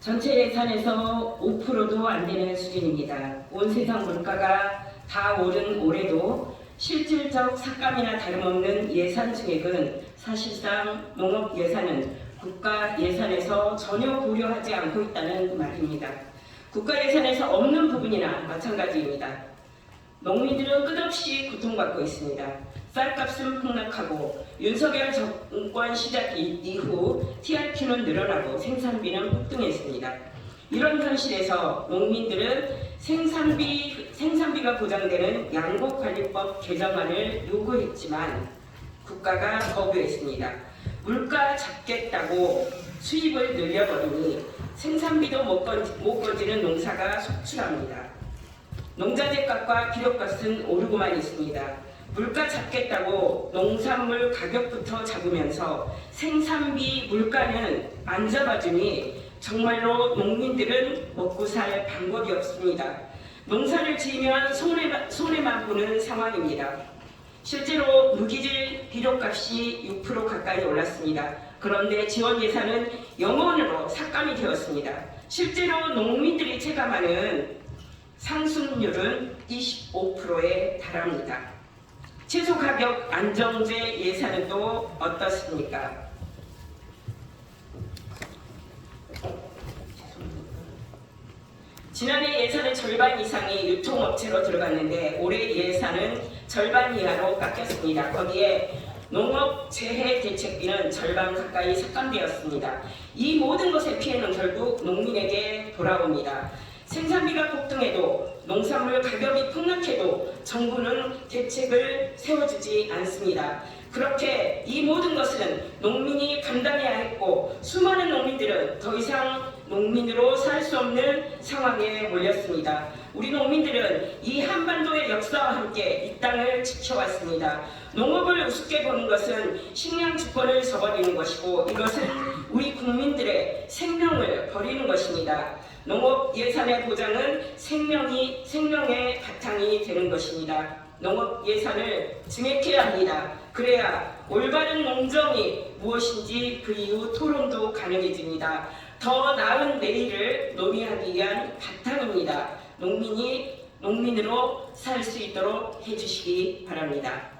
전체 예산에서 5%도 안 되는 수준입니다. 온 세상 물가가 다 오른 올해도 실질적 삭감이나 다름없는 예산 증액은 사실상 농업 예산은 국가 예산에서 전혀 고려하지 않고 있다는 말입니다. 국가 예산에서 없는 부분이나 마찬가지입니다. 농민들은 끝없이 고통받고 있습니다. 쌀값은 폭락하고 윤석열 정권 시작 이- 이후 TRP는 늘어나고 생산비는 폭등했습니다. 이런 현실에서 농민들은 생산비, 생산비가 보장되는 양곡관리법 개정안을 요구했지만 국가가 거부했습니다. 물가 잡겠다고 수입을 늘려버리니 생산비도 못, 건지, 못 건지는 농사가 속출합니다. 농자재값과 비료값은 오르고만 있습니다. 물가 잡겠다고 농산물 가격부터 잡으면서 생산비 물가는 안 잡아주니 정말로 농민들은 먹고 살 방법이 없습니다. 농사를 지으면 손해만, 손해만 보는 상황입니다. 실제로 무기질 비료값이 6% 가까이 올랐습니다. 그런데 지원 예산은 영원으로 삭감이 되었습니다. 실제로 농민들이 체감하는 상승률은 25%에 달합니다. 채소 가격 안정제 예산은 또 어떻습니까? 지난해 예산의 절반 이상이 유통업체로 들어갔는데 올해 예산은 절반 이하로 깎였습니다. 거기에 농업 재해 대책비는 절반 가까이 삭감되었습니다. 이 모든 것의 피해는 결국 농민에게 돌아옵니다. 생산비가 폭등해도 농산물 가격이 폭락해도 정부는 대책을 세워주지 않습니다. 그렇게 이 모든 것은 농민이 감당해야 했고 수많은 농민들은 더 이상 농민으로 살 수 없는 상황에 몰렸습니다. 우리 농민들은 이 한반도의 역사와 함께 이 땅을 지켜왔습니다. 농업을 우습게 보는 것은 식량 주권을 저버리는 것이고 이것은 우리 국민들의 생명을 버리는 것입니다. 농업 예산의 보장은 생명이 생명의 바탕이 되는 것입니다. 농업 예산을 증액해야 합니다. 그래야 올바른 농정이 무엇인지 그 이후 토론도 가능해집니다. 더 나은 내일을 논의하기 위한 바탕입니다. 농민이 농민으로 살 수 있도록 해주시기 바랍니다.